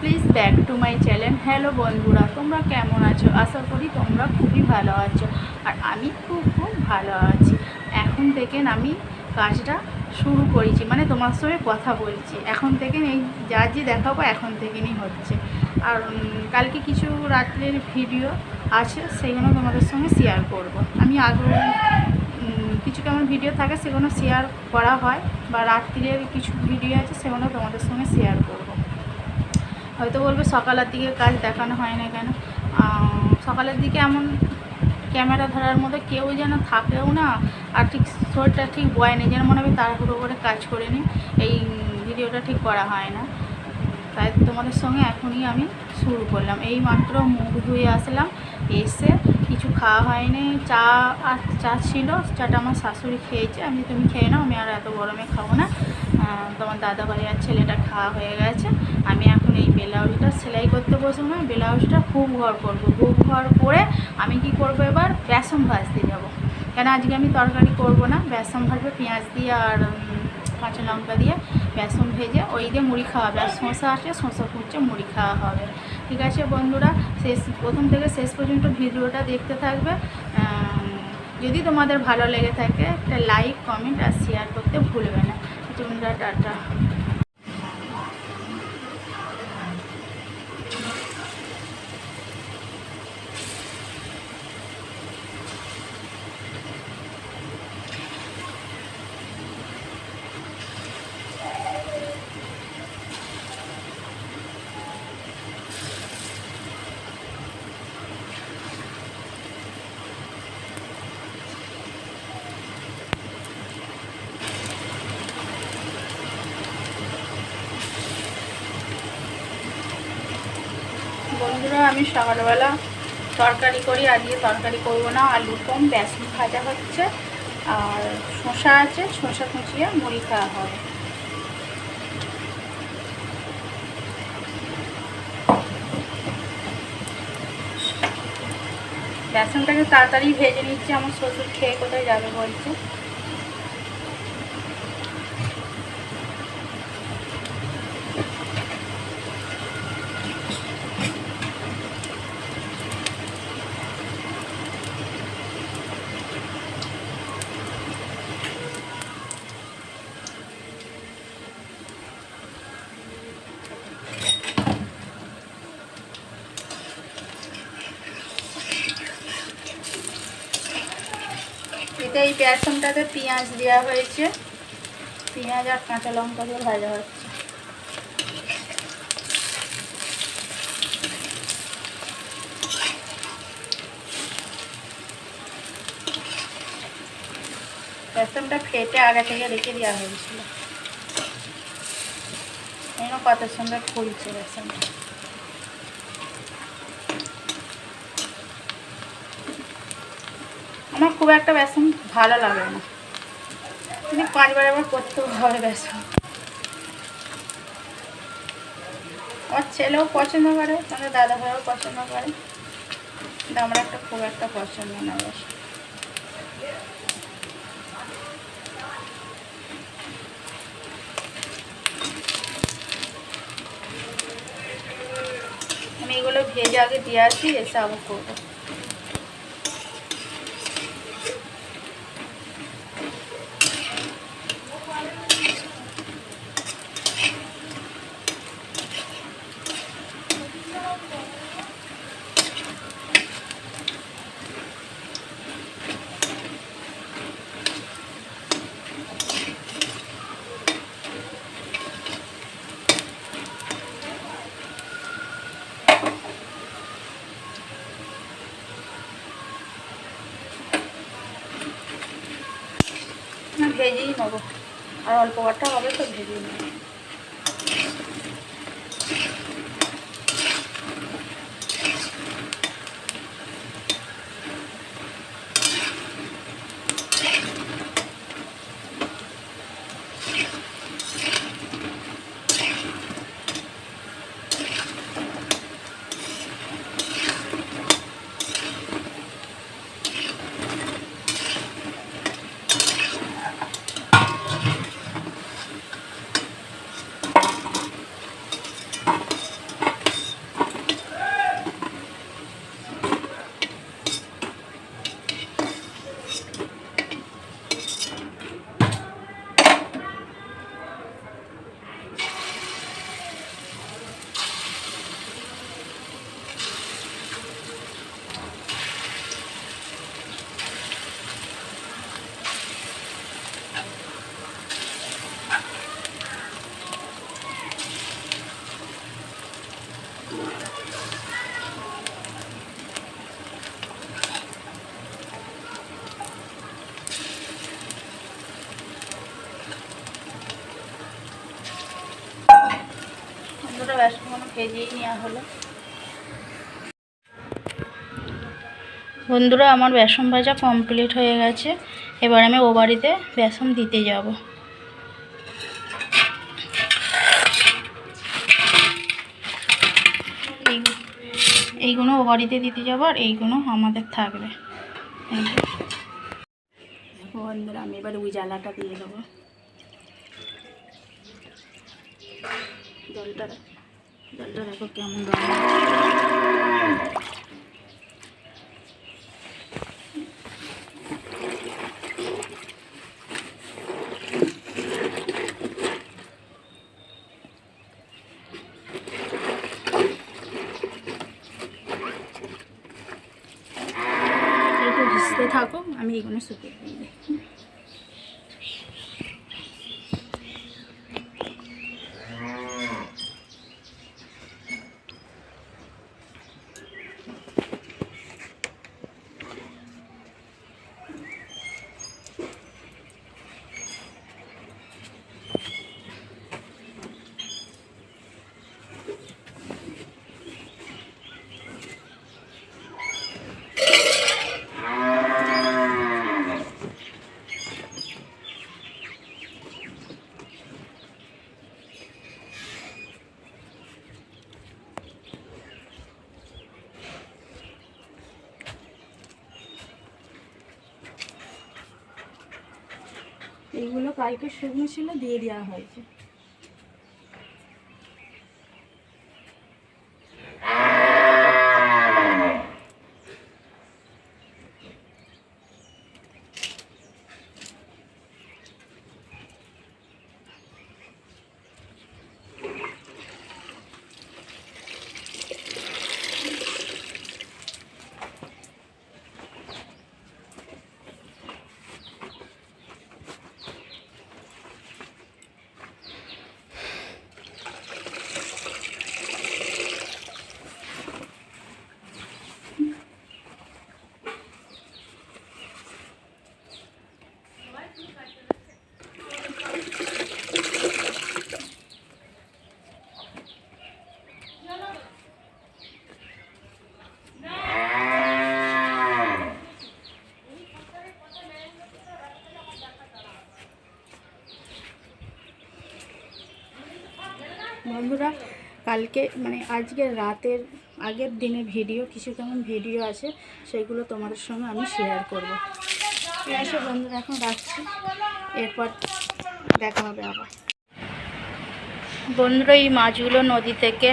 Please back to my channel hello বন্ধুরা, তোমরা কেমন আছো? আশা করি তোমরা খুবই ভালো আছো। আর আমি খুব খুব ভালো আছি। এখন থেকে আমি কাজটা শুরু করেছি মানে তোমার সঙ্গে কথা বলছি। এখন থেকে এই যা যে দেখাবো এখন থেকেই হচ্ছে। আর কালকে কিছু রাত্রের ভিডিও আছে, সেগুলো তোমাদের সঙ্গে শেয়ার করব। আমি আগে কিছু কেমন ভিডিও থাকে সেগুলো শেয়ার করা হয়, বা রাত্রির কিছু ভিডিও আছে, সেগুলো তোমাদের সঙ্গে শেয়ার করব। হয়তো বলবে সকালের দিকে কাজ দেখানো হয় না কেন। সকালের দিকে এমন ক্যামেরা ধরার মতো কেউ যেন থাকেও না, আর ঠিক শরীরটা ঠিক বয় নেই যেন মনে হবে তাড়াহুড়ো করে কাজ করে নিই এই ভিডিওটা ঠিক করা হয় না। তাই তোমাদের সঙ্গে এখনই আমি শুরু করলাম। এই মাত্র মুখ ধুয়ে আসলাম, এসে কিছু খাওয়া হয়নি। চা আর চা ছিল, চাটা আমার শাশুড়ি খেয়েছে। আমি তুমি খেয়ে নাও, আমি আর এত গরমে খাব না। তোমার দাদা ভাই আর ছেলেটা খাওয়া হয়ে গেছে। আমি এখন এই ব্লাউজটা সেলাই করতে বসবো না ব্লাউজটা খুব ঘর করব। খুব ঘর করে আমি কি করব এবার? বেসন ভাজতে যাব। কেন আজকে আমি তরকারি করব না? বেসন ভাজবে, পেঁয়াজ দিয়ে আর কাঁচা লঙ্কা দিয়ে বেসন ভেজে ওই দিয়ে মুড়ি খাওয়া হবে। আর শসা আছে শসা কুচে মুড়ি খাওয়া হবে। ঠিক আছে বন্ধুরা, শেষ, প্রথম থেকে শেষ পর্যন্ত ভিডিওটা দেখতে থাকবে। যদি তোমাদের ভালো লেগে থাকে, একটা লাইক কমেন্ট আর শেয়ার করতে ভুলবে না তোমরা টাটা বন্ধুরা আমি সকালবেলা তরকারি করি আজকে তরকারি করব না, আলু কম, বেসন ভাজা হচ্ছে, আর শসা আছে, শসা কুচিয়ে মুড়ি খাওয়া হবে। বেসনটাকে তাড়াতাড়ি ভেজে নিচ্ছি, আমার শ্বশুর খেয়ে কোথায় যাবে বলছে। এটা এই বেসনটাতে পেঁয়াজ দেওয়া হয়েছে। পেঁয়াজ আর কাঁচা লঙ্কা দিয়ে ভাজা হচ্ছে। বেসনটা ফেটে আগে থেকে রেখে দেওয়া হয়েছিল। এই কত সুন্দর ফুলছে বেসনটা। আমার খুব একটা বেসন ভালো লাগে না। কিন্তু পাঁচবার আবার করতেও হবে বেসন আমার ছেলেও পছন্দ করে আমাদের দাদা ভাইও পছন্দ করে। কিন্তু আমার একটা খুব একটা পছন্দ না বেশ। আমি এগুলো ভেজে আগে দিয়ে আসি, এসে আবার করব না ভেজেই নেব। আর অল্প কটা হবে তো ভেজেই নেব ভেজেই নেওয়া হলো। বন্ধুরা, আমার বেসন ভাজা কমপ্লিট হয়ে গেছে। এবার আমি ও বাড়িতে বেসন দিতে যাব। এই, এইগুলো ও বাড়িতে দিতে যাব আর এইগুলো আমাদের থাকবে। বন্ধুরা, আমি এবার উজালাটা দিয়ে দেবো। জলটা জলটা দেখো কেমন রঙ একটু ভিজতে থাকো আমি এইগুলো শুকিয়ে দিই এইগুলো কালকে শুকনো ছিল দিয়ে দেওয়া হয়েছে। বন্ধুরা, কালকে মানে আজকে রাতের আগের দিনে ভিডিও, কিছু কেমন ভিডিও আছে সেগুলো তোমাদের সঙ্গে আমি শেয়ার করব। আছে বন্ধুরা, এখন রাখছি। এরপর দেখা হবে আবার। বন্ধুরা, এই মাছগুলো নদী থেকে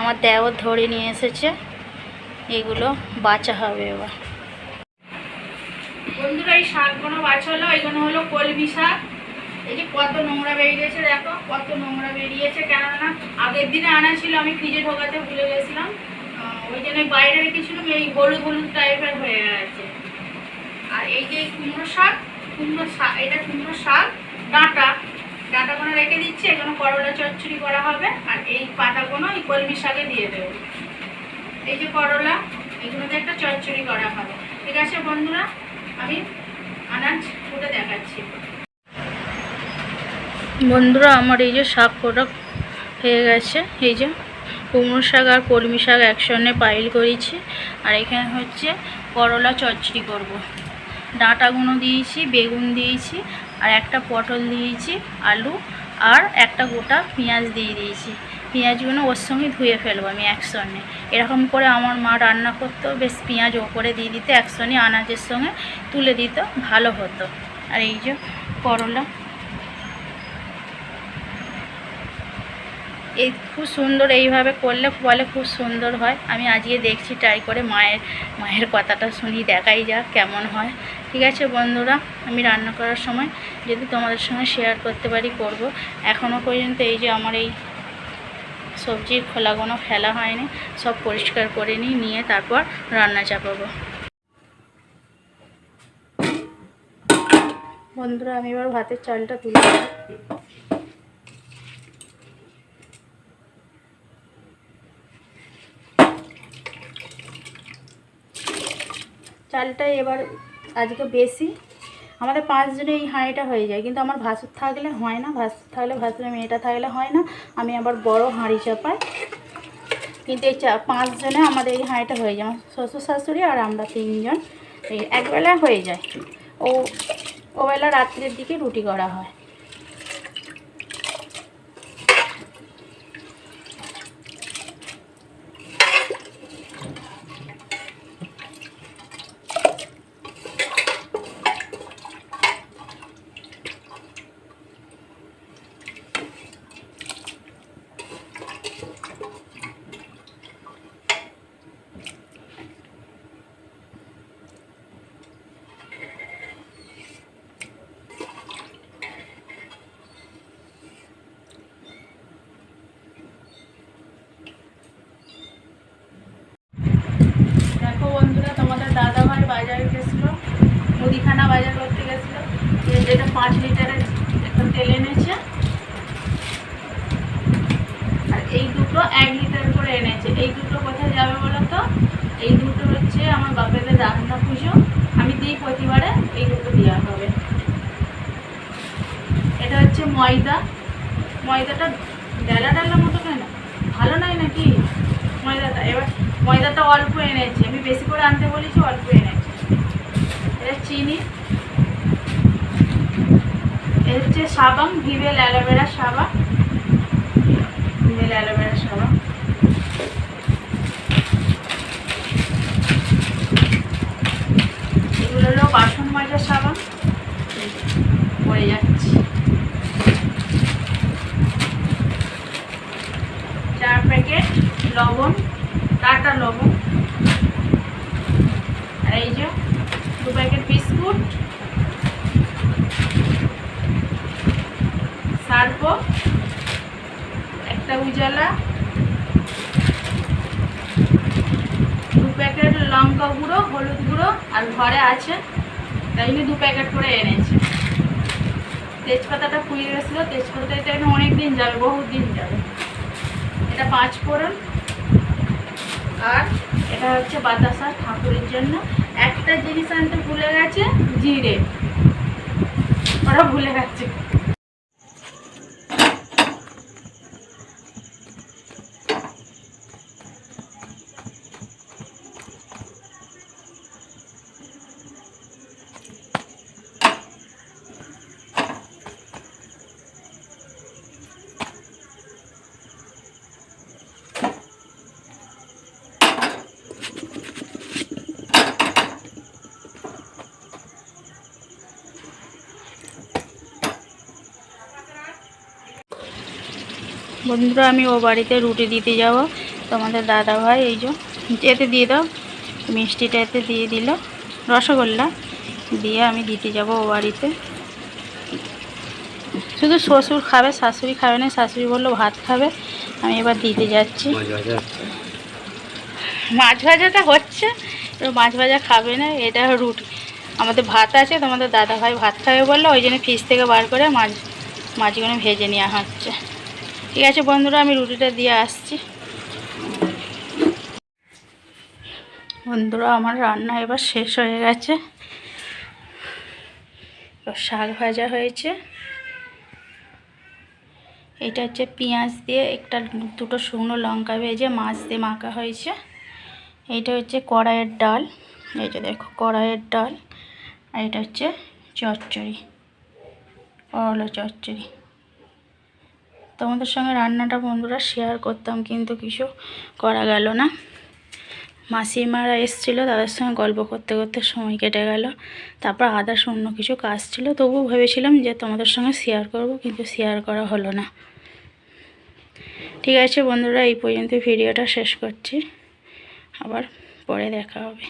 আমার দেওর ধরে নিয়ে এসেছে। এগুলো বাঁচা হবে এবার। বন্ধুরা, এই শাকগুলো বাছা হলো এগুলো হলো কলমি শাক। এই যে কত নোংরা বেরিয়েছে দেখো, কত নোংরা বেরিয়েছে, কেননা আগের দিনে আনা ছিল, আমি ফ্রিজে ঢোকাতে ভুলে গেছিলাম। ওই জন্য বাইরে রেখেছিলাম এই হলুদ হলুদ টাইপের হয়ে গেছে আর এই যে কুমড়ো শাক কুমড়ো শাক, এটা কুমড়ো শাক, ডাঁটা। ডাঁটাগুলো রেখে দিচ্ছি, এখানে করলা চচ্চড়ি করা হবে, আর এই পাতাগুলো এই কলমি শাকে দিয়ে দেবো। এই যে করলা, এগুলোতে একটা চচ্চড়ি করা হবে। ঠিক আছে বন্ধুরা, আমি আনাজ ফুটে দেখাচ্ছি। বন্ধুরা, আমার এই যে শাক কটা হয়ে গেছে, এই যে কুমড়ো শাক আর কলমি শাক একসঙ্গে পাইল করেছি। আর এখানে হচ্ছে করলা চচ্চড়ি করব। ডাঁটাগুলো দিয়েছি, বেগুন দিয়েছি, আর একটা পটল দিয়েছি, আলু, আর একটা গোটা পেঁয়াজ দিয়ে দিয়েছি। পেঁয়াজগুলো ওর সঙ্গে ধুয়ে ফেলব আমি একসঙ্গে। এরকম করে আমার মা রান্না করতো, বেশ পেঁয়াজ ওপরে দিয়ে দিতে, একসঙ্গে আনাজের সঙ্গে তুলে দিত, ভালো হতো। আর এই যে করলা এই খুব সুন্দর এইভাবে করলে বলে খুব সুন্দর হয়। আমি আজকে দেখছি ট্রাই করে মায়ের মায়ের কথাটা শুনি, দেখাই যাক কেমন হয়। ঠিক আছে বন্ধুরা, আমি রান্না করার সময় যদি তোমাদের সঙ্গে শেয়ার করতে পারি করব। এখনও পর্যন্ত এই যে আমার এই সবজির খোলাগুলো ফেলা হয়নি, সব পরিষ্কার করে নিই, নিয়ে তারপর রান্না চাপাবো। বন্ধুরা, আমি এবার ভাতের চালটা তুলে চালটা এবার আজকে বেশি। আমাদের পাঁচজনে এই হাঁড়িটা হয়ে যায়। কিন্তু আমার ভাসুর থাকলে হয় না, ভাসুর থাকলে ভাসুর মেয়েটা থাকলে হয় না। আমি আবার বড় হাঁড়ি চাপাই। কিন্তু এই চা পাঁচজনে আমাদের এই হাঁড়িটা হয়ে যায়। আমার শ্বশুর শাশুড়ি আর আমরা তিনজন। এই একবেলা হয়ে যায়। ও, ওবেলা রাত্রের দিকে রুটি করা হয় দেখো বন্ধুরা তোমাদের দাদা ভাই বাজারে গেছিল মুদিখানা বাজার করতে গেছিল যে যেটা পাঁচ লিটারের একটা তেল এনেছে। আর এই দুটো এক লিটার করে এনেছে। এই দুটো কোথায় যাবে বলো তো এই দুটো হচ্ছে আমার বাপেদের রান্না পুজো। আমি দিই প্রতিবারে, এই দুটো দেওয়া হবে। এটা হচ্ছে ময়দা। ময়দাটা ডালা ডালা মতো কেন ভালো নয় নাকি? ময়দাটা। এবার ময়দাটা অল্প এনেছে। আমি বেশি করে আনতে বলেছি, অল্প এনেছে। এটা চিনি। হচ্ছে সাবান ভিভেল অ্যালোভেরা সাবান ভিভেল অ্যালোভেরা সাবান এগুলো হলো বাসন মাজার সাবান পড়ে যাচ্ছে চার প্যাকেট লবণ টাটা লবণ আর এই যে দু প্যাকেট বিস্কুট সার্প একটা উজালা, দু প্যাকেট লঙ্কা গুঁড়ো, হলুদ গুঁড়ো, আর ঘরে আছে, তাই জন্য দু প্যাকেট করে এনেছে। তেজপাতাটা পুড়িয়ে গেছিল, তেজপাতাটা এটা অনেক দিন যাবে বহুত দিন যাবে এটা পাঁচ ফোড়ন, আর এটা হচ্ছে বাতাসা ঠাকুরের জন্য। একটা জিনিস আনতে ভুলে গেছে, জিরে। ওরা ভুলে গেছে। বন্ধুরা আমি ও বাড়িতে রুটি দিতে যাব। তোমাদের দাদা ভাই এই যে এতে দিয়ে দাও। মিষ্টিটা এতে দিয়ে দিল। রসগোল্লা দিয়ে আমি দিতে যাব ও বাড়িতে। শুধু শ্বশুর খাবে শাশুড়ি খাবে না শাশুড়ি বলল ভাত খাবে। আমি এবার দিতে যাচ্ছি। মাছ ভাজাটা হচ্ছে এবার মাছ ভাজা খাবে না এটা রুটি। আমাদের ভাত আছে তোমাদের দাদা ভাই ভাত খাবে বলল ওই জন্য ফ্রিজ থেকে বার করে মাছ মাছগুলো ভেজে নেওয়া হচ্ছে। ঠিক আছে বন্ধুরা, আমি রুটিটা দিয়ে আসছি। বন্ধুরা, আমার রান্না এবার শেষ হয়ে গেছে। শাক ভাজা হয়েছে। এটা হচ্ছে পেঁয়াজ দিয়ে একটা দুটো শুকনো লঙ্কা ভেজে মাছ দিয়ে মাখা হয়েছে। এইটা হচ্ছে কড়াইয়ের ডাল। এই যে দেখো, কড়াইয়ের ডাল। আর এটা হচ্ছে চচ্চড়ি করলা চচ্চড়ি। তোমাদের সঙ্গে রান্নাটা বন্ধুরা শেয়ার করতাম, কিন্তু কিছু করা গেল না। মাসিমারা এসেছিল, তাদের সঙ্গে গল্প করতে করতে সময় কেটে গেল। তারপর আদার্স অন্য কিছু কাজ ছিল তবুও ভেবেছিলাম যে তোমাদের সঙ্গে শেয়ার করব, কিন্তু শেয়ার করা হলো না। ঠিক আছে বন্ধুরা, এই পর্যন্ত ভিডিওটা শেষ করছি। আবার পরে দেখা হবে।